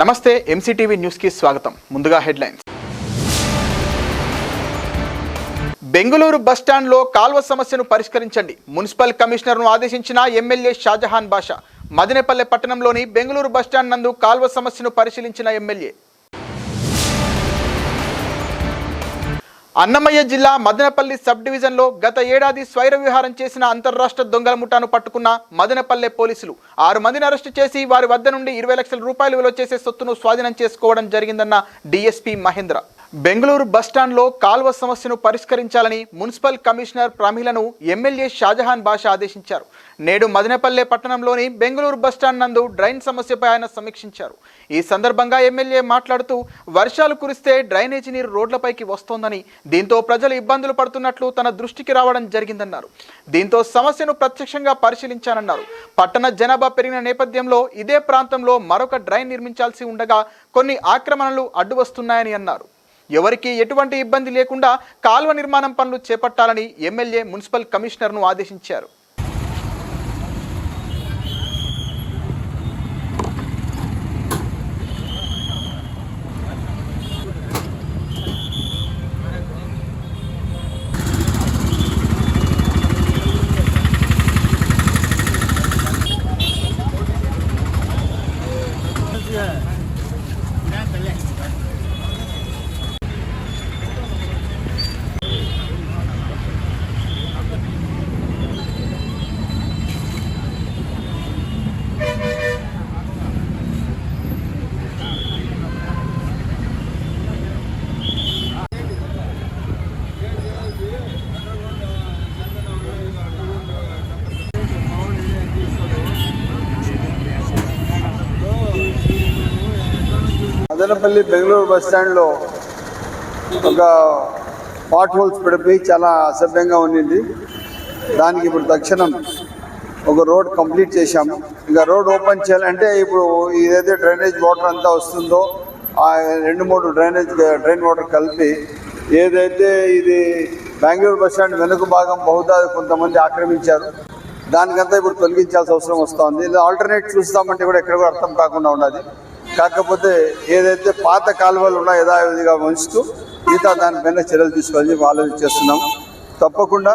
నమస్తే ఎంసీటీవీ న్యూస్కి స్వాగతం. ముందుగా హెడ్లైన్స్. బెంగళూరు బస్టాండ్లో కాల్వ సమస్యను పరిష్కరించండి. మున్సిపల్ కమిషనర్ను ఆదేశించిన ఎమ్మెల్యే షాజహాన్ బాషా మదినేపల్లె పట్టణంలోని బెంగళూరు బస్టాండ్ నందు కాల్వ సమస్యను పరిశీలించిన ఎమ్మెల్యే అన్నమయ్య జిల్లా మదనపల్లి సబ్ డివిజన్లో గత ఏడాది స్వైర విహారం చేసిన అంతర్రాష్ట్ర దొంగల ముఠాను పట్టుకున్న మదనపల్లె పోలీసులు. ఆరు మందిని అరెస్టు చేసి వారి వద్ద నుండి ఇరవై లక్షల రూపాయలు విలువ చేసే సొత్తును స్వాధీనం చేసుకోవడం జరిగిందన్న డీఎస్పీ మహేంద్ర. బెంగళూరు బస్టాండ్లో కాల్వ సమస్యను పరిష్కరించాలని మున్సిపల్ కమిషనర్ ప్రమీలను ఎమ్మెల్యే షాజహాన్ బాషా ఆదేశించారు. నేడు మదనపల్లె పట్టణంలోని బెంగళూరు బస్టాండ్ నందు డ్రైన్ సమస్యపై ఆయన సమీక్షించారు. ఈ సందర్భంగా ఎమ్మెల్యే మాట్లాడుతూ వర్షాలు కురిస్తే డ్రైనేజీ నీరు రోడ్లపైకి వస్తోందని దీంతో ప్రజలు ఇబ్బందులు పడుతున్నట్లు తన దృష్టికి రావడం జరిగిందన్నారు. దీంతో సమస్యను ప్రత్యక్షంగా పరిశీలించానన్నారు. పట్టణ జనాభా పెరిగిన నేపథ్యంలో ఇదే ప్రాంతంలో మరొక డ్రైన్ నిర్మించాల్సి ఉండగా కొన్ని ఆక్రమణలు అడ్డు వస్తున్నాయని అన్నారు. ఎవరికి ఎటువంటి ఇబ్బంది లేకుండా కాల్వ నిర్మాణం పనులు చేపట్టాలని ఎమ్మెల్యే మున్సిపల్ కమిషనర్ను ఆదేశించారు. మదనపల్లి బెంగళూరు బస్ స్టాండ్లో ఒక పాట్ హోల్స్ పడిపోయి చాలా అసభ్యంగా ఉండింది దానికి ఇప్పుడు తక్షణం ఒక రోడ్ కంప్లీట్ చేశాము. ఇంకా రోడ్ ఓపెన్ చేయాలంటే ఇప్పుడు ఏదైతే డ్రైనేజ్ వాటర్ అంతా వస్తుందో ఆ రెండు మూడు డ్రైనేజ్ డ్రైన్ వాటర్ కలిపి ఏదైతే ఇది బెంగళూరు బస్ స్టాండ్ వెనుక భాగం బహుదా కొంతమంది ఆక్రమించారు. దానికంతా ఇప్పుడు తొలగించాల్సిన అవసరం వస్తుంది. ఆల్టర్నేట్ చూస్తామంటే కూడా ఎక్కడ కూడా అర్థం కాకుండా ఉన్నది. కాకపోతే ఏదైతే పాత కాలువలు ఉన్నాయో యథావిధిగా ఉంచుతూ మిగతా దానిపైన చర్యలు తీసుకోవాలని ఆలోచన చేస్తున్నాం. తప్పకుండా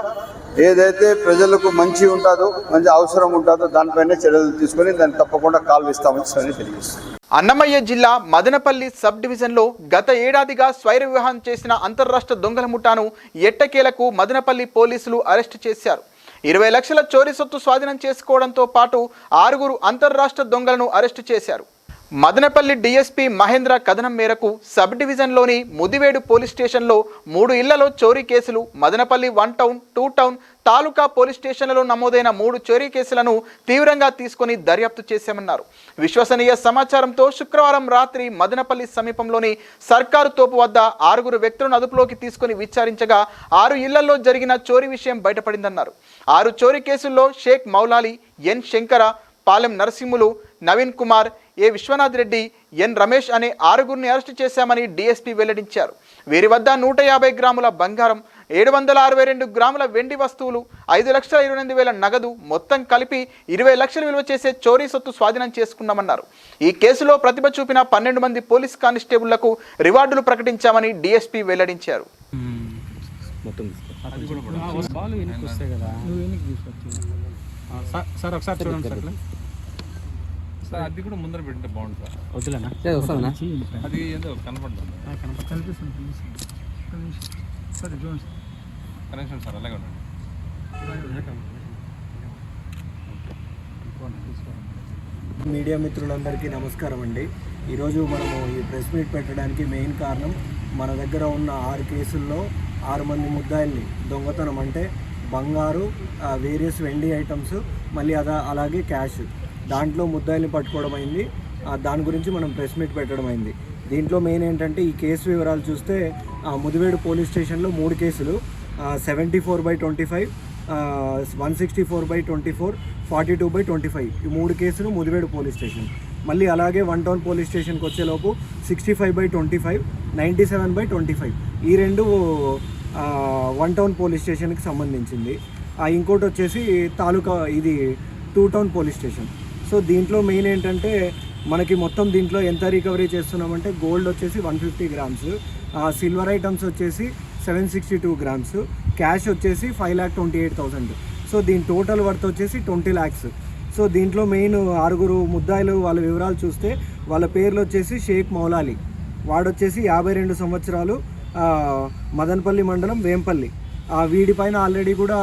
ఏదైతే ప్రజలకు మంచి ఉంటుందో మంచి అవసరం ఉంటుందో దానిపైన చర్యలు తీసుకొని దాన్ని తప్పకుండా కాలువ ఇస్తామని సరే తెలియజేస్తున్నాం. అన్నమయ్య జిల్లా మదనపల్లి సబ్ డివిజన్లో గత ఏడాదిగా స్వైర వివాహం చేసిన అంతర్రాష్ట్ర దొంగల ముఠాను ఎట్టకేలకు మదనపల్లి పోలీసులు అరెస్టు చేశారు. ఇరవై లక్షల చోరీ సొత్తు స్వాధీనం చేసుకోవడంతో పాటు ఆరుగురు అంతర్రాష్ట్ర దొంగలను అరెస్టు చేశారు. మదనపల్లి డీఎస్పీ మహేంద్ర కథనం మేరకు సబ్ డివిజన్లోని ముదివేడు పోలీస్ స్టేషన్లో మూడు ఇళ్ళలో చోరీ కేసులు Madanapalli one town two town taluka police స్టేషన్లలో నమోదైన మూడు చోరీ కేసులను తీవ్రంగా తీసుకొని దర్యాప్తు చేశామన్నారు. విశ్వసనీయ సమాచారంతో శుక్రవారం రాత్రి మదనపల్లి సమీపంలోని సర్కారు తోపు వద్ద ఆరుగురు వ్యక్తులను అదుపులోకి తీసుకొని విచారించగా ఆరు ఇళ్ళలో జరిగిన చోరీ విషయం బయటపడిందన్నారు. ఆరు చోరీ కేసుల్లో షేక్ మౌలాలి ఎన్ శంకర పాలెం నరసింహులు నవీన్ కుమార్ ఏ విశ్వనాథ్ రెడ్డి ఎన్ రమేష్ అనే ఆరుగురిని అరెస్టు చేశామని డీఎస్పీ వెల్లడించారు. వీరి వద్ద నూట యాభై గ్రాముల బంగారం ఏడు వందల అరవై రెండు గ్రాముల వెండి వస్తువులు ఐదు లక్షల ఇరవై ఎనిమిది వేల నగదు మొత్తం కలిపి ఇరవై లక్షలు విలువ చేసే చోరీ సొత్తు స్వాధీనం చేసుకున్నామన్నారు. ఈ కేసులో ప్రతిభ చూపిన పన్నెండు మంది పోలీస్ కానిస్టేబుళ్ళకు రివార్డులు ప్రకటించామని డీఎస్పీ వెల్లడించారు. సార్ సార్ ఒకసారి చూడండి సార్ అది కూడా ముందర పెట్టింటే బాగుంటుంది సార్. వద్దులేనా? అది ఏదో కనపడుతుంది. కనిపిస్తుంది సరే చూడండి సార్. కనెక్షన్ సార్ అలాగే ఉండండి. మీడియా మిత్రులందరికీ నమస్కారం అండి. ఈరోజు మనము ఈ ప్రెస్ మీట్ పెట్టడానికి మెయిన్ కారణం మన దగ్గర ఉన్న ఆరు కేసుల్లో ఆరు మంది ముద్దాయిల్ని దొంగతనం అంటే బంగారు వేరియస్ వెండి ఐటమ్స్ మళ్ళీ అదా అలాగే క్యాష్ దాంట్లో ముద్దాయిల్ని పట్టుకోవడం అయింది. దాని గురించి మనం ప్రెస్ మీట్ పెట్టడం అయింది. దీంట్లో మెయిన్ ఏంటంటే ఈ కేసు వివరాలు చూస్తే ముదివేడు పోలీస్ స్టేషన్లో మూడు కేసులు. Seventy four by twenty five one sixty four by twenty four forty two by twenty five ఈ మూడు కేసులు ముదివేడు పోలీస్ స్టేషన్. మళ్ళీ అలాగే వన్ టౌన్ పోలీస్ స్టేషన్కి వచ్చేలోపు sixty five by twenty five ninety seven by twenty five ఈ రెండు one town police స్టేషన్కి సంబంధించింది. ఆ ఇంకోటి వచ్చేసి తాలూకా ఇది two town police station. So దీంట్లో మెయిన్ ఏంటంటే మనకి మొత్తం దీంట్లో ఎంత రికవరీ చేస్తున్నామంటే గోల్డ్ వచ్చేసి one fifty grams silver items వచ్చేసి seven sixty two grams cash వచ్చేసి five lakh twenty eight thousand. So దీని టోటల్ వర్త్ వచ్చేసి ట్వంటీ ల్యాక్స్ సో దీంట్లో మెయిన్ ఆరుగురు ముద్దాయిలు వాళ్ళ వివరాలు చూస్తే వాళ్ళ పేర్లు వచ్చేసి షేక్ మౌలాలి. వాడొచ్చేసి యాభై రెండు సంవత్సరాలు మదనపల్లి మండలం వేంపల్లి. ఆ వీడిపైన ఆల్రెడీ కూడా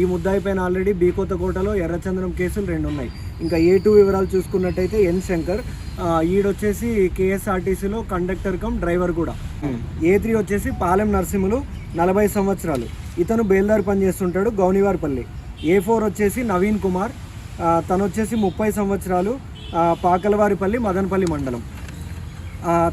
ఈ ముద్దాయి పైన ఆల్రెడీ బీకోతకోటలో ఎర్రచందనం కేసులు రెండు ఉన్నాయి ఇంకా ఏ టూ వివరాలు చూసుకున్నట్టయితే ఎన్ శంకర్ ఈడొచ్చేసి కేఎస్ఆర్టీసీలో కండక్టర్ కమ్ డ్రైవర్ కూడా. ఏ త్రీ వచ్చేసి పాలెం నరసింహులు నలభై సంవత్సరాలు. ఇతను బేల్దారి పని చేస్తుంటాడు గౌనివారిపల్లి. ఏ ఫోర్ వచ్చేసి నవీన్ కుమార్ తను వచ్చేసి ముప్పై సంవత్సరాలు పాకలవారిపల్లి మదనపల్లి మండలం.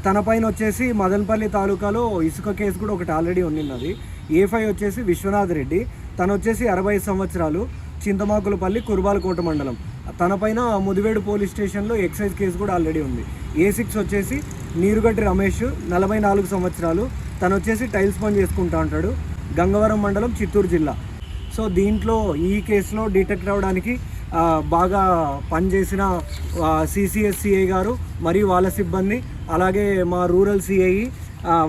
తన పైన వచ్చేసి మదనపల్లి తాలూకాలో ఇసుక కేసు కూడా ఒకటి ఆల్రెడీ ఉన్నది. ఏ ఫైవ్ వచ్చేసి విశ్వనాథ్ రెడ్డి. తను వచ్చేసి అరవై సంవత్సరాలు చింతమాకులపల్లి కురుబాలకోట మండలం. తనపైన ముదివేడు పోలీస్ స్టేషన్లో ఎక్సైజ్ కేసు కూడా ఆల్రెడీ ఉంది. ఏ సిక్స్ వచ్చేసి నీరుగడ్డి రమేష్ నలభై నాలుగు సంవత్సరాలు. తను వచ్చేసి టైల్స్ పని చేసుకుంటా ఉంటాడు. గంగవరం మండలం చిత్తూరు జిల్లా. సో దీంట్లో ఈ కేసులో డిటెక్ట్ అవ్వడానికి బాగా పనిచేసిన సిసిఎస్సిఏ గారు మరియు వాళ్ళ సిబ్బంది అలాగే మా రూరల్ సిఐ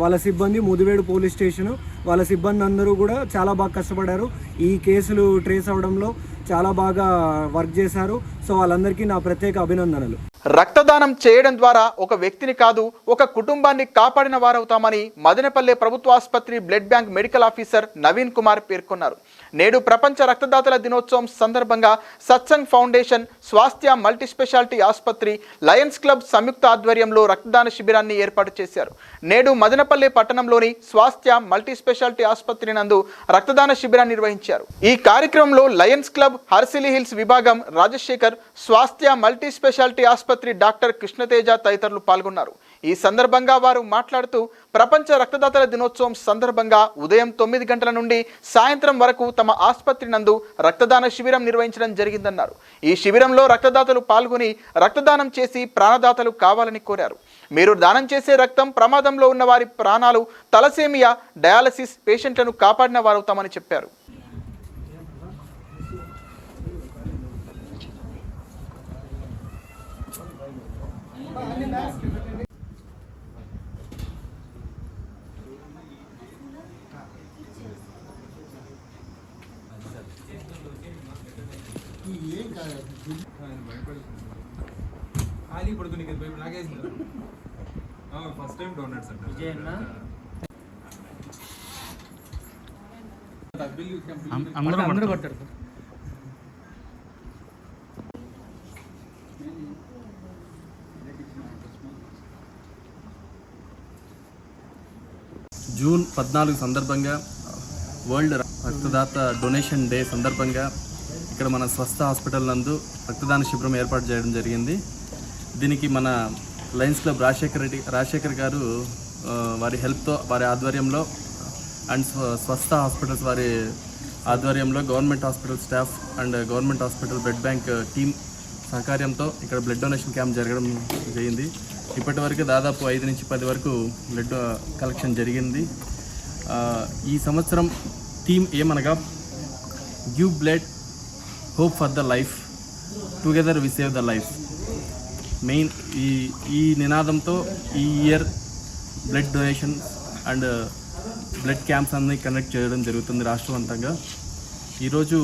వాళ్ళ సిబ్బంది ముదివేడు పోలీస్ స్టేషను. వాళ్ళ సిబ్బంది అందరూ కూడా చాలా బాగా కష్టపడారు ఈ కేసులు ట్రేస్ అవ్వడంలో చాలా బాగా వర్క్ చేశారు. సో వాళ్ళందరికీ నా ప్రత్యేక అభినందనలు. రక్తదానం చేయడం ద్వారా ఒక వ్యక్తిని కాదు ఒక కుటుంబాన్ని కాపాడిన వారవుతామని మదనపల్లె ప్రభుత్వ ఆసుపత్రి blood bank medical officer Naveen Kumar పేర్కొన్నారు. నేడు ప్రపంచ రక్తదాతల దినోత్సవం సందర్భంగా Satsang foundation Swasthya multi speciality ఆసుపత్రి లయన్స్ క్లబ్ సంయుక్త ఆధ్వర్యంలో రక్తదాన శిబిరాన్ని ఏర్పాటు చేశారు. నేడు మదనపల్లి పట్టణంలోని స్వాస్థ్య మల్టీ స్పెషాలిటీ ఆసుపత్రి నందు రక్తదాన శిబిరాన్ని నిర్వహించారు. ఈ కార్యక్రమంలో లయన్స్ క్లబ్ హర్సిలీ హిల్స్ విభాగం రాజశేఖర్ స్వాస్థ్య మల్టీ స్పెషాలిటీ ఆసుపత్రి డాక్టర్ కృష్ణతేజ తదితరులు పాల్గొన్నారు. ఈ సందర్భంగా వారు మాట్లాడుతూ ప్రపంచ రక్తదాతల దినోత్సవం సందర్భంగా ఉదయం తొమ్మిది గంటల నుండి సాయంత్రం వరకు తమ ఆసుపత్రి నందు రక్తదాన శిబిరం నిర్వహించడం జరిగిందన్నారు. ఈ శిబిరంలో రక్తదాతలు పాల్గొని రక్తదానం చేసి ప్రాణదాతలు కావాలని కోరారు. మీరు దానం చేసే రక్తం ప్రమాదంలో ఉన్న వారి ప్రాణాలు తలసేమియా డయాలసిస్ పేషెంట్లను కాపాడిన వారవుతామని చెప్పారు. ఖాళీ పడుకుని నాకేసింది ఫస్ట్ టైం డోనట్స్ అంటే అందరూ అందరూ కొట్టారు జూన్ పద్నాలుగు సందర్భంగా వరల్డ్ రక్తదాత డొనేషన్ డే సందర్భంగా ఇక్కడ మన స్వస్థ హాస్పిటల్ నందు రక్తదాన శిబిరం ఏర్పాటు చేయడం జరిగింది. దీనికి మన లయన్స్ క్లబ్ రాజశేఖర్ రెడ్డి రాజశేఖర్ గారు వారి హెల్ప్తో వారి ఆధ్వర్యంలో అండ్ స్వ- స్వస్థ హాస్పిటల్స్ వారి ఆధ్వర్యంలో government hospital staff and government hospital blood bank team సహకార్యంతో ఇక్కడ బ్లడ్ డొనేషన్ క్యాంప్ జరగడం జరిగింది. ఇప్పటి వరకు దాదాపు ఐదు నుంచి పది వరకు బ్లడ్ కలెక్షన్ జరిగింది. ఈ సంవత్సరం థీమ్ ఏమనగా give blood hope for the life together we save the life main ఈ ఈ నినాదంతో ఈ year blood donation and blood camps అన్ని కండక్ట్ చేయడం జరుగుతుంది రాష్ట్రవంతంగా ఈరోజు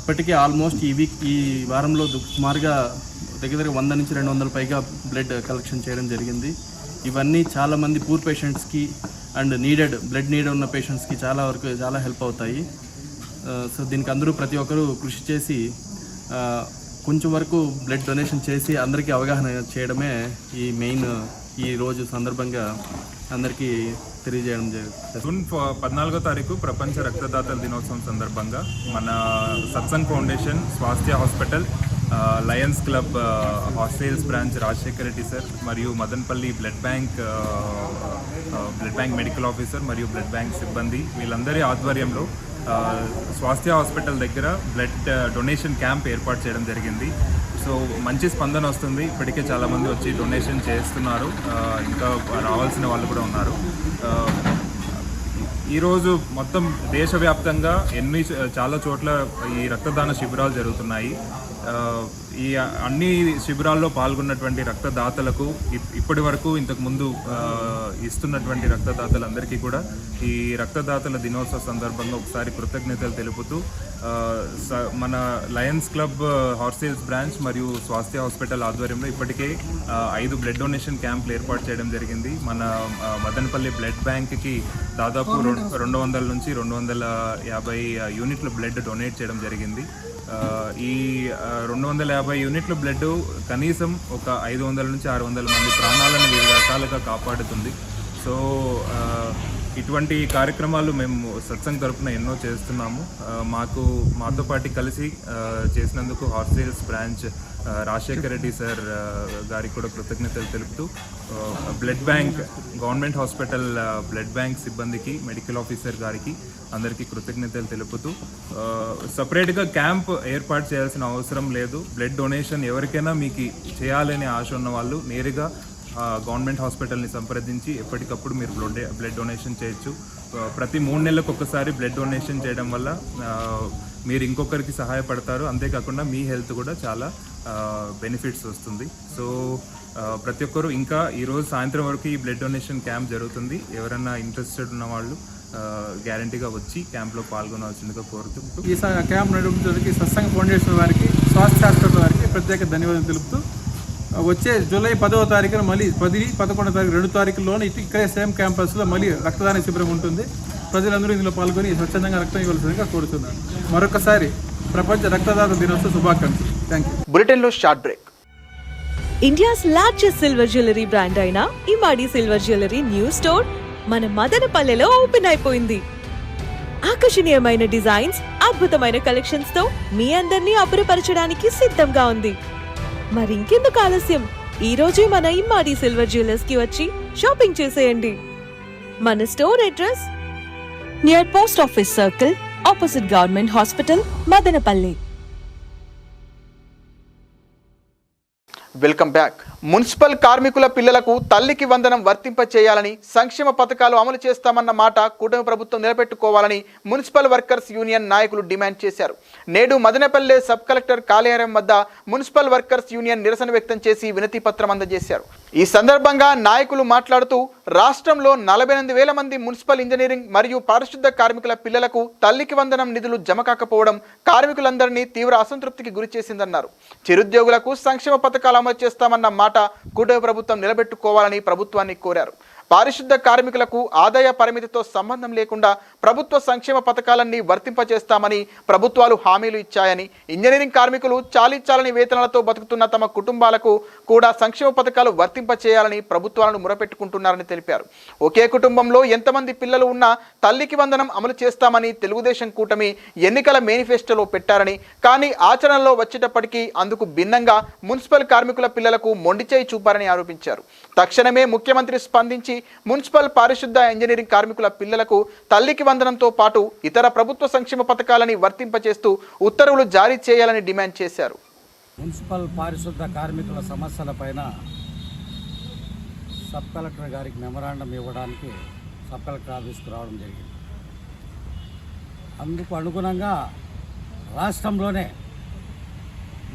ఇప్పటికే ఆల్మోస్ట్ ఈ వీక్ ఈ వారంలో సుమారుగా దగ్గర దగ్గర వంద నుంచి రెండు వందల పైగా బ్లడ్ కలెక్షన్ చేయడం జరిగింది. ఇవన్నీ చాలామంది పూర్ పేషెంట్స్కి అండ్ నీడెడ్ బ్లడ్ నీడ్ ఉన్న పేషెంట్స్కి చాలా వరకు చాలా హెల్ప్ అవుతాయి. సో దీనికి అందరూ ప్రతి ఒక్కరూ కృషి చేసి కొంచెం వరకు బ్లడ్ డొనేషన్ చేసి అందరికీ అవగాహన చేయడమే ఈ మెయిన్ ఈ రోజు సందర్భంగా అందరికీ తెలియజేయడం జరుగుతుంది జూన్ పద్నాలుగో తారీఖు ప్రపంచ రక్తదాతల దినోత్సవం సందర్భంగా మన Satsang foundation Swasthya hospital Lions club hostels branch Rajasekhar Reddy sir మరియు Madanapalle blood bank blood bank medical officer మరియు బ్లడ్ బ్యాంక్ సిబ్బంది వీళ్ళందరి ఆధ్వర్యంలో స్వాస్థ్య హాస్పిటల్ దగ్గర బ్లడ్ డొనేషన్ క్యాంప్ ఏర్పాటు చేయడం జరిగింది. సో మంచి స్పందన వస్తుంది. ఇప్పటికే చాలామంది వచ్చి డొనేషన్ చేస్తున్నారు. ఇంకా రావాల్సిన వాళ్ళు కూడా ఉన్నారు. ఈరోజు మొత్తం దేశవ్యాప్తంగా ఎన్ని చాలా చోట్ల ఈ రక్తదాన శిబిరాలు జరుగుతున్నాయి. ఈ అన్ని శిబిరాల్లో పాల్గొన్నటువంటి రక్తదాతలకు ఇప్- ఇప్పటి వరకు ఇంతకు ముందు ఆ, ఇస్తున్నటువంటి రక్తదాతలందరికీ కూడా ఈ రక్తదాతల దినోత్సవ సందర్భంగా ఒకసారి కృతజ్ఞతలు తెలుపుతూ మన లయన్స్ క్లబ్ హార్సేల్స్ బ్రాంచ్ మరియు స్వాస్థ్య హాస్పిటల్ ఆధ్వర్యంలో ఇప్పటికే ఐదు బ్లడ్ డొనేషన్ క్యాంపులు ఏర్పాటు చేయడం జరిగింది. మన మదనపల్లి బ్లడ్ బ్యాంక్కి దాదాపు రెండు రెండు వందల నుంచి రెండు వందల యాభై యూనిట్ల బ్లడ్ డొనేట్ చేయడం జరిగింది. ఈ రెండు వందల యాభై యూనిట్ల బ్లడ్ కనీసం ఒక ఐదు వందల నుంచి ఆరు వందల మంది ప్రాణాలను వివిధ రకాలుగా కాపాడుతుంది. సో ఇటువంటి కార్యక్రమాలు మేము సత్సంగ్ తరఫున ఎన్నో చేస్తున్నాము. మాకు మాతో పాటు కలిసి చేసినందుకు హార్సేల్స్ బ్రాంచ్ ఆ, రాజశేఖర రెడ్డి సార్ గారికి కూడా కృతజ్ఞతలు తెలుపుతూ blood bank government hospital blood bank సిబ్బందికి మెడికల్ ఆఫీసర్ గారికి అందరికీ కృతజ్ఞతలు తెలుపుతూ సపరేట్గా క్యాంప్ ఏర్పాటు చేయాల్సిన అవసరం లేదు. బ్లడ్ డొనేషన్ ఎవరికైనా మీకు చేయాలనే ఆశ ఉన్న వాళ్ళు నేరుగా గవర్నమెంట్ హాస్పిటల్ని సంప్రదించి ఎప్పటికప్పుడు మీరు బ్లడ్ బ్లడ్ డొనేషన్ చేయొచ్చు. ప్రతి మూడు నెలలకు ఒకసారి బ్లడ్ డొనేషన్ చేయడం వల్ల మీరు ఇంకొకరికి సహాయపడతారు. అంతేకాకుండా మీ హెల్త్ కూడా చాలా బెనిఫిట్స్ వస్తుంది. సో ప్రతి ఒక్కరు ఇంకా ఈరోజు సాయంత్రం వరకు ఈ బ్లడ్ డొనేషన్ క్యాంప్ జరుగుతుంది. ఎవరైనా ఇంట్రెస్టెడ్ ఉన్న వాళ్ళు గ్యారంటీగా వచ్చి క్యాంప్లో పాల్గొనవలసిందిగా కోరుతూ ఈ స- క్యాంప్ నడిపించడానికి సత్సంగ ఫౌండేషన్ వారికి స్వాస్థ్య హాస్పిటల్ వారికి ప్రత్యేక ధన్యవాదాలు తెలుపుతూ వచ్చే జూలై పదవ తారీఖున మళ్ళీ పది పదకొండవ తారీఖు రెండు తారీఖుల్లోనే ఇటు ఇక్కడే సేమ్ క్యాంపస్లో మళ్ళీ రక్తదాన శిబిరం ఉంటుంది. ప్రజలందరూ ఇందులో పాల్గొని స్వచ్ఛందంగా రక్తం ఇవ్వాల్సిందిగా కోరుతున్నాను. మరొకసారి ప్రపంచ రక్తదాత దినోత్సవ శుభాకాంక్షలు. థ్యాంక్ యూ బులెటిన్లో short break India's largest silver jewellery brand అయిన Imadi silver jewellery new store మన మదనపల్లెలో ఓపెన్ అయిపోయింది. ఆకర్షణీయమైన డిజైన్స్ అద్భుతమైన కలెక్షన్స్తో మీ అందరినీ అబ్బురపరచడానికి సిద్ధంగా ఉంది. మరింకెందుకు ఆలస్యం? ఈ రోజే మన ఇమ్మాడి సిల్వర్ జ్యువెలర్స్కి వచ్చి షాపింగ్ చేసేయండి. మన store address? Near post office circle opposite government hospital Madanapalli. Welcome back municipal కార్మికుల పిల్లలకు తల్లికి వందనం వర్తింప చేయాలని సంక్షేమ పథకాలు అమలు చేస్తామన్న మాట కూటమి ప్రభుత్వం నిలబెట్టుకోవాలని మున్సిపల్ వర్కర్స్ యూనియన్ నాయకులు డిమాండ్ చేశారు. నేడు మదనపల్లె సబ్ కలెక్టర్ కార్యాలయం వద్ద మున్సిపల్ వర్కర్స్ యూనియన్ నిరసన వ్యక్తం చేసి వినతి పత్రం అందజేశారు. ఈ సందర్భంగా నాయకులు మాట్లాడుతూ రాష్ట్రంలో నలభై ఎనిమిది వేల మంది మున్సిపల్ ఇంజనీరింగ్ మరియు పారిశుద్ధ కార్మికుల పిల్లలకు తల్లికి వందనం నిధులు జమ కాకపోవడం కార్మికులందరినీ తీవ్ర అసంతృప్తికి గురి చేసిందన్నారు. చిరుద్యోగులకు సంక్షేమ పథకాలు అమలు చేస్తామన్న మాట కూటమి ప్రభుత్వం నిలబెట్టుకోవాలని ప్రభుత్వాన్ని కోరారు. పారిశుద్ధ కార్మికులకు ఆదాయ పరిమితితో సంబంధం లేకుండా ప్రభుత్వ సంక్షేమ పథకాలన్నీ వర్తింపజేస్తామని ప్రభుత్వాలు హామీలు ఇచ్చాయని ఇంజనీరింగ్ కార్మికులు చాలీ వేతనాలతో బతుకుతున్న తమ కుటుంబాలకు కూడా సంక్షేమ పథకాలు వర్తింపచేయాలని ప్రభుత్వాలను మురపెట్టుకుంటున్నారని తెలిపారు. ఒకే కుటుంబంలో ఎంతమంది పిల్లలు ఉన్నా తల్లికి వందనం అమలు చేస్తామని తెలుగుదేశం కూటమి ఎన్నికల మేనిఫెస్టోలో పెట్టారని కానీ ఆచరణలో వచ్చేటప్పటికీ అందుకు భిన్నంగా మున్సిపల్ కార్మికుల పిల్లలకు మొండిచేయి చూపారని ఆరోపించారు. తక్షణమే ముఖ్యమంత్రి స్పందించి మున్సిపల్ పారిశుద్ధ ఇంజనీరింగ్ కార్మికుల పిల్లలకు తల్లికి వందనంతో పాటు ఇతర ప్రభుత్వ సంక్షేమ పథకాలని వర్తింపచేస్తూ ఉత్తర్వులు జారీ చేయాలని డిమాండ్ చేశారు. మున్సిపల్ పారిశుద్ధ కార్మికుల సమస్యలపైన సబ్ కలెక్టర్ గారికి మెమరాండం ఇవ్వడానికి సబ్ కలెక్టర్ ఆఫీస్కి రావడం జరిగింది. అందుకు అనుగుణంగా రాష్ట్రంలోనే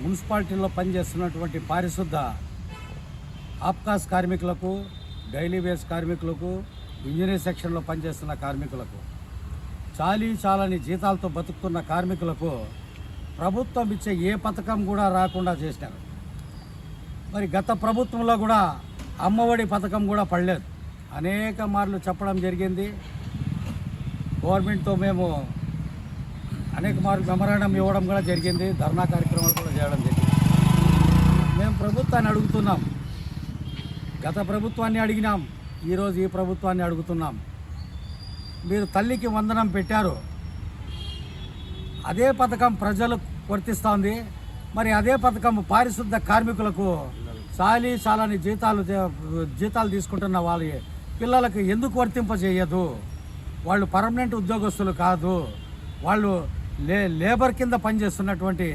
మున్సిపాలిటీలో పనిచేస్తున్నటువంటి పారిశుద్ధ ఆప్కాస్ కార్మికులకు డైలీ బేస్ కార్మికులకు ఇంజనీర్ సెక్షన్లో పనిచేస్తున్న కార్మికులకు చాలీ చాలని జీతాలతో బతుకుతున్న కార్మికులకు ప్రభుత్వం ఇచ్చే ఏ పథకం కూడా రాకుండా చేసినారు మరి గత ప్రభుత్వంలో కూడా అమ్మఒడి పథకం కూడా పడలేదు. అనేక మార్లు చెప్పడం జరిగింది. గవర్నమెంట్తో మేము అనేక మార్లు మెమరాండం ఇవ్వడం కూడా జరిగింది. ధర్నా కార్యక్రమాలు కూడా చేయడం జరిగింది. మేము ప్రభుత్వాన్ని అడుగుతున్నాం. గత ప్రభుత్వాన్ని అడిగినాం. ఈరోజు ఈ ప్రభుత్వాన్ని అడుగుతున్నాం. మీరు తల్లికి వందనం పెట్టారు. అదే పథకం ప్రజలకు వర్తిస్తోంది. మరి అదే పథకం పారిశుద్ధ కార్మికులకు చాలీ చాలని జీతాలు జీతాలు తీసుకుంటున్న వాళ్ళ. పిల్లలకు ఎందుకు వర్తింపజేయదు వాళ్ళు పర్మనెంట్ ఉద్యోగస్తులు కాదు. వాళ్ళు లే లేబర్ కింద పనిచేస్తున్నటువంటి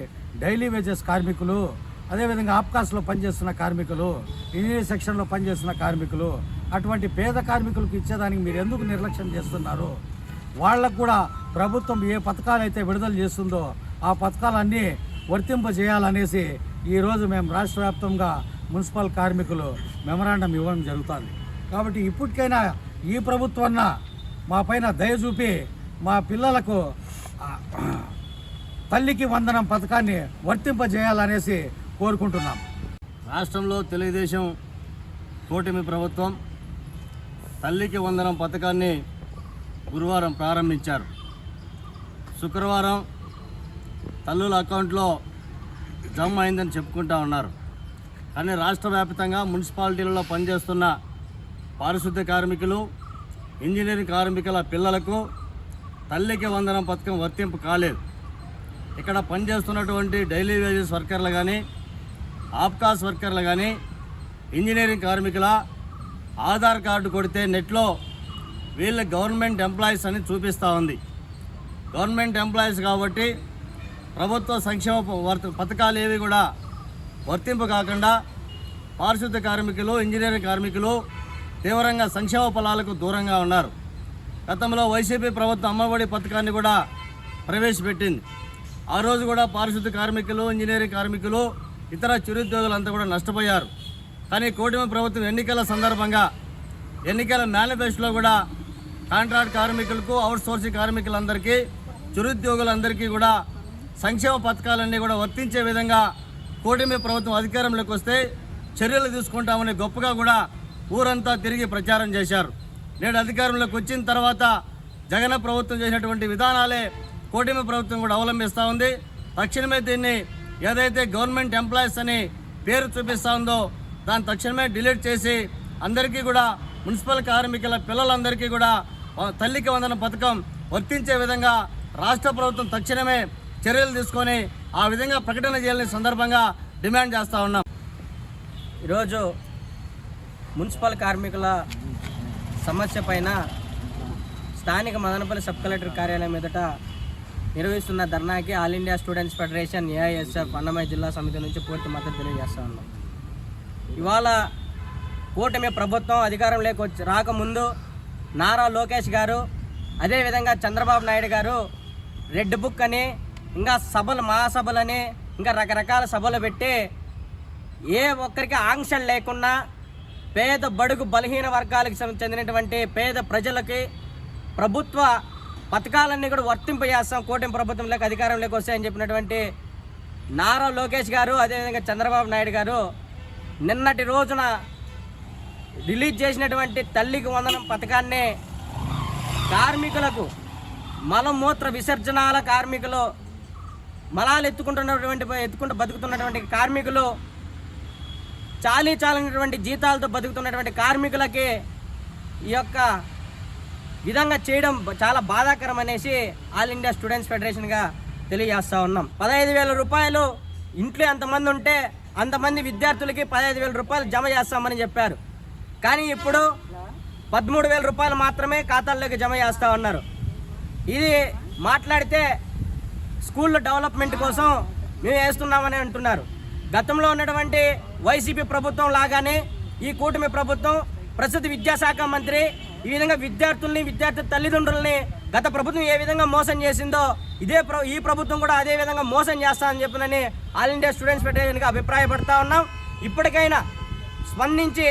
డైలీ వేజెస్ కార్మికులు. అదేవిధంగా ఆప్కాస్లో పనిచేస్తున్న కార్మికులు ఇంజనీరింగ్ సెక్షన్లో పనిచేస్తున్న కార్మికులు అటువంటి పేద కార్మికులకు ఇచ్చేదానికి మీరు ఎందుకు నిర్లక్ష్యం చేస్తున్నారు? వాళ్ళకు కూడా ప్రభుత్వం ఏ పథకాలు అయితే విడుదల చేస్తుందో ఆ పథకాలన్నీ వర్తింపజేయాలనేసి ఈరోజు మేము రాష్ట్ర వ్యాప్తంగా మున్సిపల్ కార్మికులు మెమరాండం ఇవ్వడం జరుగుతుంది. కాబట్టి ఇప్పటికైనా ఈ ప్రభుత్వం మా పైన దయ చూపి మా పిల్లలకు తల్లికి వందనం పథకాన్ని వర్తింపజేయాలనేసి కోరుకుంటున్నాం. రాష్ట్రంలో తెలుగుదేశం కూటమి ప్రభుత్వం తల్లికి వందనం పథకాన్ని గురువారం ప్రారంభించారు. శుక్రవారం తల్లుల అకౌంట్లో జమ అయిందని చెప్పుకుంటా ఉన్నారు. కానీ రాష్ట్ర వ్యాప్తంగా మున్సిపాలిటీలలో పనిచేస్తున్న పారిశుద్ధ్య కార్మికులు ఇంజనీరింగ్ కార్మికుల పిల్లలకు తల్లికి వందనం పథకం వర్తింపు కాలేదు. ఇక్కడ పనిచేస్తున్నటువంటి డైలీ వేజెస్ వర్కర్లు కానీ ఆప్కాస్ వర్కర్లు కానీ ఇంజనీరింగ్ కార్మికుల ఆధార్ కార్డు కొడితే నెట్లో వీళ్ళ గవర్నమెంట్ ఎంప్లాయీస్ అని చూపిస్తూ ఉంది. గవర్నమెంట్ ఎంప్లాయీస్ కాబట్టి ప్రభుత్వ సంక్షేమ వర్త పథకాలు ఏవి కూడా వర్తింపు కాకుండా పారిశుద్ధ కార్మికులు ఇంజనీరింగ్ కార్మికులు తీవ్రంగా సంక్షేమ ఫలాలకు దూరంగా ఉన్నారు. గతంలో వైసీపీ ప్రభుత్వం అమ్మఒడి పథకాన్ని కూడా ప్రవేశపెట్టింది. ఆ రోజు కూడా పారిశుద్ధ కార్మికులు ఇంజనీరింగ్ కార్మికులు ఇతర చిరుద్యోగులంతా కూడా నష్టపోయారు. కానీ కూటమి ప్రభుత్వం ఎన్నికల సందర్భంగా ఎన్నికల మేనిఫెస్టోలో కూడా కాంట్రాక్ట్ కార్మికులకు అవుట్ సోర్సింగ్ కార్మికులందరికీ చిరుద్యోగులందరికీ కూడా సంక్షేమ పథకాలన్నీ కూడా వర్తించే విధంగా కూటమి ప్రభుత్వం అధికారంలోకి వస్తే చర్యలు తీసుకుంటామని గొప్పగా కూడా ఊరంతా తిరిగి ప్రచారం చేశారు. నేడు అధికారంలోకి వచ్చిన తర్వాత జగన్ ప్రభుత్వం చేసినటువంటి విధానాలే కూటమి ప్రభుత్వం కూడా అవలంబిస్తూ ఉంది. తక్షణమే దీన్ని ఏదైతే గవర్నమెంట్ ఎంప్లాయీస్ అని పేరు చూపిస్తూ ఉందో దాన్ని తక్షణమే డిలీట్ చేసి అందరికీ కూడా మున్సిపల్ కార్మికుల పిల్లలందరికీ కూడా తల్లికి వందన పథకం వర్తించే విధంగా రాష్ట్ర ప్రభుత్వం తక్షణమే చర్యలు తీసుకొని ఆ విధంగా ప్రకటన చేయాలని సందర్భంగా డిమాండ్ చేస్తూ ఉన్నాం. ఈరోజు మున్సిపల్ కార్మికుల సమస్య పైన స్థానిక మదనపల్లి సబ్ కలెక్టర్ కార్యాలయం ఎదుట నిర్వహిస్తున్న ధర్నాకి all India students federation AISF Annamayya జిల్లా సమితి నుంచి పూర్తి మద్దతు తెలియజేస్తా ఉన్నాం. ఇవాళ కూటమి ప్రభుత్వం అధికారంలోకి వచ్చి రాకముందు నారా లోకేష్ గారు అదేవిధంగా చంద్రబాబు నాయుడు గారు రెడ్ బుక్ అని ఇంకా సభలు మహాసభలని ఇంకా రకరకాల సభలు పెట్టి ఏ ఒక్కరికి ఆంక్షలు లేకుండా పేద బడుగు బలహీన వర్గాలకు చెందినటువంటి పేద ప్రజలకి ప్రభుత్వ పథకాలన్నీ కూడా వర్తింపజేస్తాం. కూటమి ప్రభుత్వంలోకి అధికారంలోకి వస్తాయని చెప్పినటువంటి నారా లోకేష్ గారు అదేవిధంగా చంద్రబాబు నాయుడు గారు నిన్నటి రోజున రిలీజ్ చేసినటువంటి తల్లికి వందనం పథకాన్ని కార్మికులకు మలమూత్ర విసర్జనాల కార్మికులు మలాలు ఎత్తుకుంటున్నటువంటి ఎత్తుకుంటూ బతుకుతున్నటువంటి కార్మికులు చాలీ చాలినటువంటి జీతాలతో బతుకుతున్నటువంటి కార్మికులకి ఈ యొక్క విధంగా చేయడం చాలా బాధాకరం అనేసి ఆల్ ఇండియా స్టూడెంట్స్ ఫెడరేషన్గా తెలియజేస్తూ ఉన్నాం. పదహైదు వేల రూపాయలు ఇంట్లో ఎంతమంది ఉంటే అంతమంది విద్యార్థులకి పదహైదు వేల రూపాయలు జమ చేస్తామని చెప్పారు. కానీ ఇప్పుడు పదమూడు వేల రూపాయలు మాత్రమే ఖాతాల్లోకి జమ చేస్తూ ఉన్నారు. ఇది మాట్లాడితే స్కూళ్ళ డెవలప్మెంట్ కోసం మేము వేస్తున్నామని అంటున్నారు. గతంలో ఉన్నటువంటి వైసీపీ ప్రభుత్వం లాగానే ఈ కూటమి ప్రభుత్వం ప్రస్తుత విద్యాశాఖ మంత్రి ఈ విధంగా విద్యార్థుల్ని విద్యార్థి తల్లిదండ్రుల్ని గత ప్రభుత్వం ఏ విధంగా మోసం చేసిందో ఇదే ఈ ప్రభుత్వం కూడా అదే విధంగా మోసం చేస్తామని చెప్పినని ఆల్ ఇండియా స్టూడెంట్స్ ఫెడరేషన్కి అభిప్రాయపడతా ఉన్నాం. ఇప్పటికైనా స్పందించి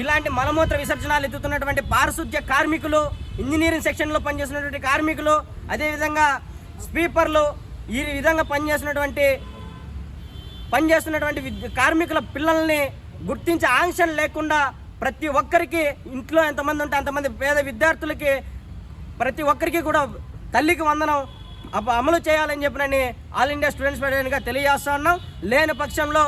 ఇలాంటి మలమూత్ర విసర్జనాలు ఎత్తుతున్నటువంటి పారిశుద్ధ్య కార్మికులు ఇంజనీరింగ్ సెక్షన్లో పనిచేస్తున్నటువంటి కార్మికులు అదేవిధంగా స్వీపర్లు ఈ విధంగా పనిచేస్తున్నటువంటి పనిచేస్తున్నటువంటి కార్మికుల పిల్లల్ని గుర్తించే ఆంక్షలు లేకుండా ప్రతి ఒక్కరికి ఇంట్లో ఎంతమంది ఉంటే అంతమంది పేద విద్యార్థులకి ప్రతి ఒక్కరికి కూడా తల్లికి వందనం అప అమలు చేయాలని చెప్పినని ఆల్ ఇండియా స్టూడెంట్స్ ఫెడరేషన్గా తెలియజేస్తా ఉన్నాం. లేని పక్షంలో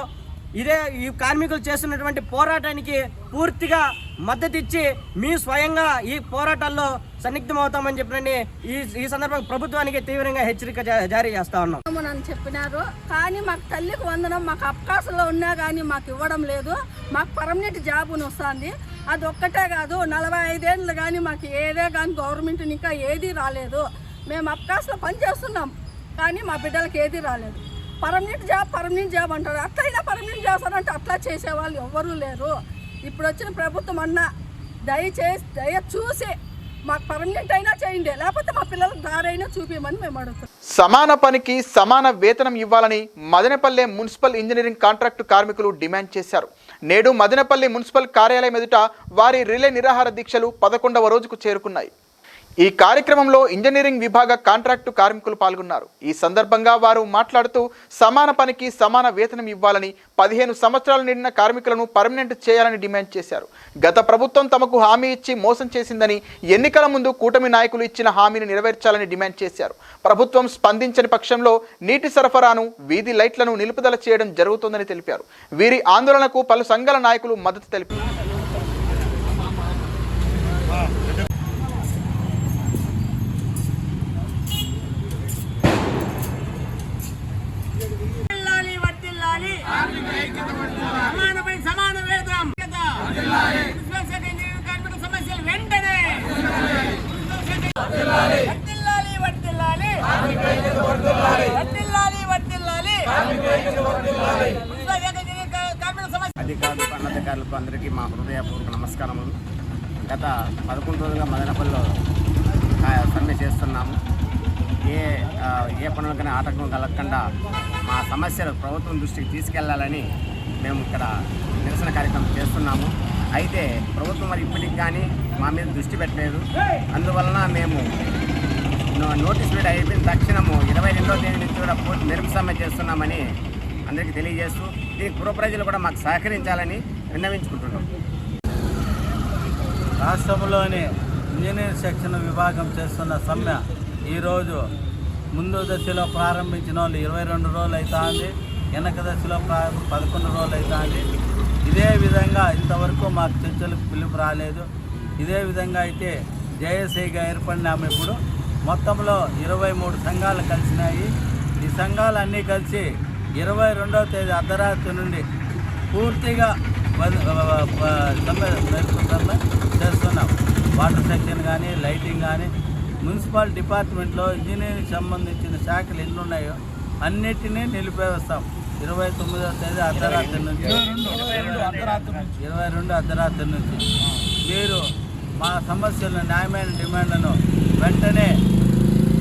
ఇదే ఈ కార్మికులు చేస్తున్నటువంటి పోరాటానికి పూర్తిగా మద్దతు ఇచ్చి మీ స్వయంగా ఈ పోరాటాల్లో సన్నిగ్ధమవుతామని చెప్పండి ఈ ఈ సందర్భంగా ప్రభుత్వానికి తీవ్రంగా హెచ్చరిక జారీ చేస్తా ఉన్నాం. అని చెప్పినారు. కానీ మాకు తల్లికి వందనం మాకు అవకాశంలో ఉన్నా కానీ మాకు ఇవ్వడం లేదు. మాకు పర్మనెంట్ జాబ్ అని వస్తుంది. అది ఒక్కటే కాదు నలభై ఐదేళ్ళు కానీ మాకు ఏదే కానీ గవర్నమెంట్ ఇంకా ఏదీ రాలేదు. మేము అవకాశంలో పని చేస్తున్నాం కానీ మా బిడ్డలకి ఏదీ రాలేదు. పర్మనెంట్ జాబ్ పర్మనెంట్ జాబ్ అంటారు. అట్లయినా పర్మనెంట్ చేస్తారంటే అంటే అట్లా చేసేవాళ్ళు ఎవ్వరూ లేరు. ఇప్పుడు వచ్చిన ప్రభుత్వం అన్న దయచేసి దయ చూసి మాకు పర్మనెంట్ అయినా చేయండి లేకపోతే మా పిల్లలకు దారైనా చూపించమని మేము అడుగుతాం. సమాన పనికి సమాన వేతనం ఇవ్వాలని మదనపల్లె మున్సిపల్ ఇంజనీరింగ్ కాంట్రాక్టు కార్మికులు డిమాండ్ చేశారు. నేడు మదనపల్లి మున్సిపల్ కార్యాలయం ఎదుట వారి రిలే నిరాహార దీక్షలు పదకొండవ రోజుకు చేరుకున్నాయి. ఈ కార్యక్రమంలో ఇంజనీరింగ్ విభాగ కాంట్రాక్టు కార్మికులు పాల్గొన్నారు. ఈ సందర్భంగా వారు మాట్లాడుతూ సమాన పనికి సమాన వేతనం ఇవ్వాలని పదిహేను సంవత్సరాలు నిండిన కార్మికులను పర్మనెంట్ చేయాలని డిమాండ్ చేశారు. గత ప్రభుత్వం తమకు హామీ ఇచ్చి మోసం చేసిందని ఎన్నికల ముందు కూటమి నాయకులు ఇచ్చిన హామీని నెరవేర్చాలని డిమాండ్ చేశారు. ప్రభుత్వం స్పందించని పక్షంలో నీటి సరఫరాను వీధి లైట్లను నిలుపుదల చేయడం జరుగుతుందని తెలిపారు. వీరి ఆందోళనకు పలు సంఘాల నాయకులు మద్దతు తెలిపారు సమానపై సమాన వేతనం మున్సిపల్ శాఖ ఇంజనీరింగ్ కార్మికుల సమస్యలు వెంటనే వర్ధిల్లాలి వర్ధిల్లాలి వర్ధిల్లాలి వర్ధిల్లాలి మున్సిపల్ శాఖ ఇంజనీరింగ్ కార్మికుల సమస్య అధికారులకు అనధికారులకు అందరికీ మా హృదయపూర్వక నమస్కారములు గత పదకొండు రోజులుగా మదనపల్లిలో కా- సమ్మె చేస్తున్నాము ఏ ఆ, ఏ పనులకైనా ఆటంకం కలగకుండా మా సమస్యలు ప్రభుత్వం దృష్టికి తీసుకెళ్ళాలని మేము ఇక్కడ నిరసన కార్యక్రమం చేస్తున్నాము. అయితే ప్రభుత్వం మరి ఇప్పటికి కానీ మా మీద దృష్టి పెట్టలేదు. అందువలన మేము నోటీస్ పీరియడ్ అయిపోయిన తక్షణము ఇరవై రెండో తేదీ నుంచి కూడా పూర్తి మెరుపు చేస్తున్నామని అందరికీ తెలియజేస్తూ దీనికి పూర్వ ప్రజలు కూడా మాకు సహకరించాలని విన్నవించుకుంటున్నాం. రాష్ట్రంలోని ఇంజనీర్ శిక్షణ విభాగం చేస్తున్న సమ్మె ఈరోజు ముందు దశలో ప్రారంభించిన వాళ్ళు ఇరవై రెండు రోజులు అవుతుంది వెనక దశలో ప్రా పదకొండు రోజులు అవుతుంది ఇదే విధంగా ఇంతవరకు మాకు చర్చలకు పిలుపు రాలేదు. ఇదే విధంగా అయితే జేఏసీగా ఏర్పడినాము ఇప్పుడు మొత్తంలో ఇరవై మూడు సంఘాలు కలిసినాయి. ఈ సంఘాలు అన్నీ కలిసి ఇరవై రెండవ తేదీ అర్ధరాత్రి నుండి పూర్తిగా చేస్తున్నాం. వాటర్ సెక్షన్ కానీ లైటింగ్ కానీ మున్సిపల్ డిపార్ట్మెంట్లో ఇంజనీరింగ్ సంబంధించిన శాఖలు ఎన్ని ఉన్నాయో అన్నిటినీ నిలిపేస్తాం. ఇరవై తొమ్మిదవ తేదీ అర్ధరాత్రి నుంచి. ఇరవై రెండు అర్ధరాత్రి నుంచి. మీరు మా సమస్యలను న్యాయమైన డిమాండ్లను వెంటనే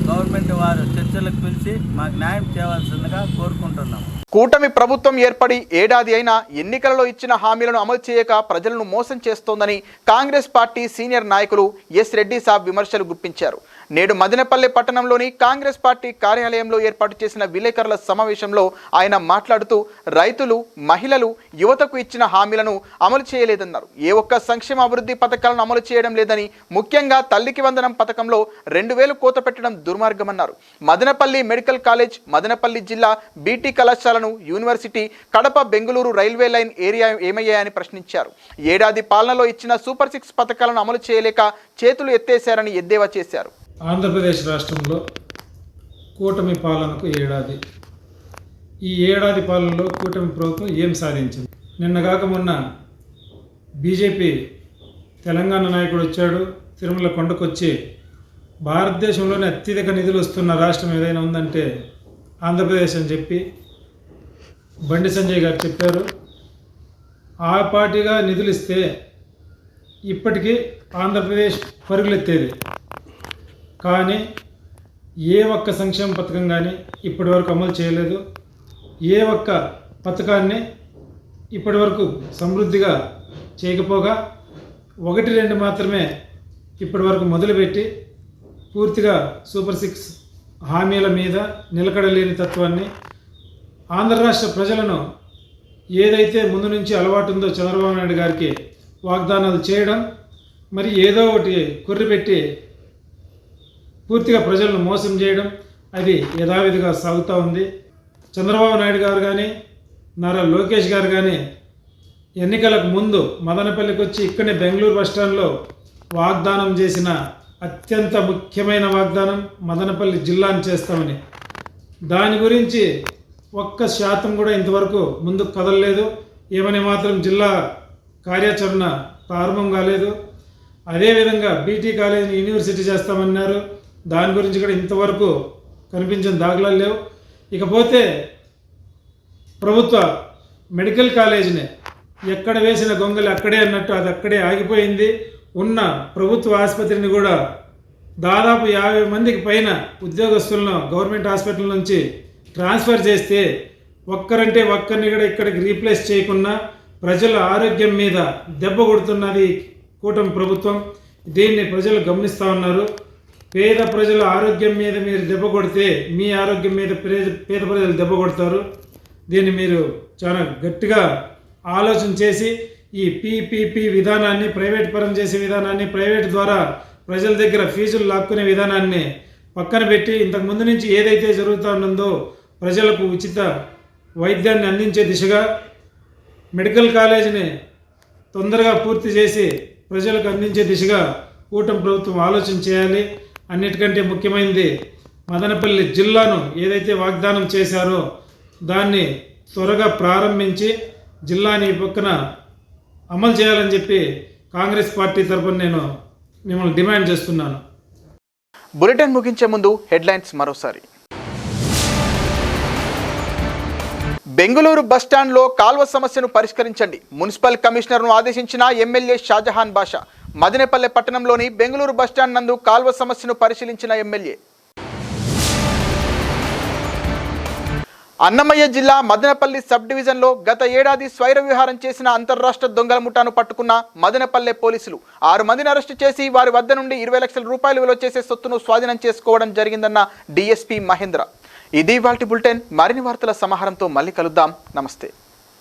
గవర్నమెంట్ వారు చర్చలకు పిలిచి మాకు న్యాయం చేయవలసిందిగా కోరుకుంటున్నాం. కూటమి ప్రభుత్వం ఏర్పడి ఏడాది అయినా ఎన్నికలలో ఇచ్చిన హామీలను అమలు చేయక ప్రజలను మోసం చేస్తోందని కాంగ్రెస్ పార్టీ సీనియర్ నాయకులు ఎస్ రెడ్డి సాబ్ విమర్శలు గుప్పించారు. నేడు మదనపల్లె పట్టణంలోని కాంగ్రెస్ పార్టీ కార్యాలయంలో ఏర్పాటు చేసిన విలేకరుల సమావేశంలో ఆయన మాట్లాడుతూ రైతులు మహిళలు యువతకు ఇచ్చిన హామీలను అమలు చేయలేదన్నారు. ఏ ఒక్క సంక్షేమ అభివృద్ధి పథకాలను అమలు చేయడం లేదని ముఖ్యంగా తల్లికి వందనం పథకంలో రెండు వేలు కోత పెట్టడం దుర్మార్గమన్నారు. మదనపల్లి మెడికల్ కాలేజ్ మదనపల్లి జిల్లా బీటీ కళాశాలను university Kadapa Bengaluru railway line area ఏమయ్యాయని ప్రశ్నించారు. ఏడాది పాలనలో ఇచ్చిన సూపర్ సిక్స్ పథకాలను అమలు చేయలేక చేతులు ఎత్తేశారని ఎద్దేవా చేశారు. ఆంధ్రప్రదేశ్ రాష్ట్రంలో కూటమి పాలనకు ఏడాది. ఈ ఏడాది పాలనలో కూటమి ప్రభుత్వం ఏం సాధించింది? నిన్నగాక మొన్న బీజేపీ తెలంగాణ నాయకుడు వచ్చాడు. తిరుమల కొండకొచ్చి భారతదేశంలోనే అత్యధిక నిధులు వస్తున్న రాష్ట్రం ఏదైనా ఉందంటే ఆంధ్రప్రదేశ్ అని చెప్పి బండి సంజయ్ గారు చెప్పారు. ఆ పార్టీగా నిధులు ఇస్తే ఇప్పటికీ ఆంధ్రప్రదేశ్ పరుగులెత్తేది. కానీ ఏ ఒక్క సంక్షేమ పథకం కానీ ఇప్పటి వరకు అమలు చేయలేదు. ఏ ఒక్క పథకాన్ని ఇప్పటి వరకు సమృద్ధిగా చేయకపోగా ఒకటి రెండు మాత్రమే ఇప్పటి వరకు మొదలుపెట్టి పూర్తిగా సూపర్ సిక్స్ హామీల మీద నిలకడలేని తత్వాన్ని ఆంధ్ర రాష్ట్ర ప్రజలను ఏదైతే ముందు నుంచి అలవాటు ఉందో చంద్రబాబు నాయుడు గారికి వాగ్దానాలు చేయడం మరి ఏదో ఒకటి కొర్రిపెట్టి పూర్తిగా ప్రజలను మోసం చేయడం అది యథావిధిగా సాగుతూ ఉంది. చంద్రబాబు నాయుడు గారు కానీ నారా లోకేష్ గారు కానీ ఎన్నికలకు ముందు మదనపల్లికి వచ్చి ఇక్కడనే బెంగళూరు బస్టాండ్లో వాగ్దానం చేసిన అత్యంత ముఖ్యమైన వాగ్దానం మదనపల్లి జిల్లాను చేస్తామని. దాని గురించి ఒక్క శాతం కూడా ఇంతవరకు ముందుకు కదలలేదు. ఏమని మాత్రం జిల్లా కార్యాచరణ ప్రారంభం కాలేదు. అదేవిధంగా బీటీ కాలేజీని యూనివర్సిటీ చేస్తామన్నారు. దాని గురించి కూడా ఇంతవరకు కనిపించిన దాఖలాలు లేవు. ఇకపోతే ప్రభుత్వ మెడికల్ కాలేజీని ఎక్కడ వేసిన గొంగలి అక్కడే అన్నట్టు అది అక్కడే ఆగిపోయింది. ఉన్న ప్రభుత్వ ఆసుపత్రిని కూడా దాదాపు యాభై మందికి పైన ఉద్యోగస్తులను గవర్నమెంట్ హాస్పిటల్ నుంచి ట్రాన్స్ఫర్ చేస్తే ఒక్కరంటే ఒక్కరిని కూడా ఇక్కడికి రీప్లేస్ చేయకుండా ప్రజల ఆరోగ్యం మీద దెబ్బ కొడుతున్నది కూటమి ప్రభుత్వం. దీన్ని ప్రజలు గమనిస్తూ ఉన్నారు. పేద ప్రజల ఆరోగ్యం మీద మీరు దెబ్బ కొడితే మీ ఆరోగ్యం మీద పేద పేద ప్రజలు దెబ్బ కొడతారు. దీన్ని మీరు చాలా గట్టిగా ఆలోచన చేసి ఈ పీపీపీ విధానాన్ని ప్రైవేట్ పరం చేసే విధానాన్ని ప్రైవేట్ ద్వారా ప్రజల దగ్గర ఫీజులు లాక్కునే విధానాన్ని పక్కన పెట్టి ఇంతకుముందు నుంచి ఏదైతే జరుగుతూ ఉన్నదో ప్రజలకు ఉచిత వైద్యాన్ని అందించే దిశగా మెడికల్ కాలేజీని తొందరగా పూర్తి చేసి ప్రజలకు అందించే దిశగా కూటమి ప్రభుత్వం ఆలోచన చేయాలి. అన్నిటికంటే ముఖ్యమైనది మదనపల్లి జిల్లాను ఏదైతే వాగ్దానం చేశారో దాన్ని త్వరగా ప్రారంభించి జిల్లాని ఈ పక్కన అమలు చేయాలని చెప్పి కాంగ్రెస్ పార్టీ తరఫున నేను మిమ్మల్ని డిమాండ్ చేస్తున్నాను. బులెటిన్ ముగించే ముందు హెడ్లైన్స్ మరోసారి. బెంగళూరు బస్టాండ్లో కాల్వ సమస్యను పరిష్కరించండి. మున్సిపల్ కమిషనర్ను ఆదేశించిన ఎమ్మెల్యే షాజహాన్ బాషా. మదినేపల్లె పట్టణంలోని బెంగళూరు బస్టాండ్ నందు కాల్వ సమస్యను పరిశీలించిన ఎమ్మెల్యే. అన్నమయ్య జిల్లా మదనపల్లి సబ్ డివిజన్లో గత ఏడాది స్వైర విహారం చేసిన అంతర్రాష్ట్ర దొంగల ముఠాను పట్టుకున్న మదనపల్లె పోలీసులు ఆరు మందిని అరెస్టు చేసి వారి వద్ద నుండి ఇరవై లక్షల రూపాయలు విలువ చేసే సొత్తును స్వాధీనం చేసుకోవడం జరిగిందన్న డీఎస్పీ మహేంద్ర. ఇది వాటి బులెటిన్. మరిన్ని వార్తల సమాహారంతో మళ్ళీ కలుద్దాం. నమస్తే.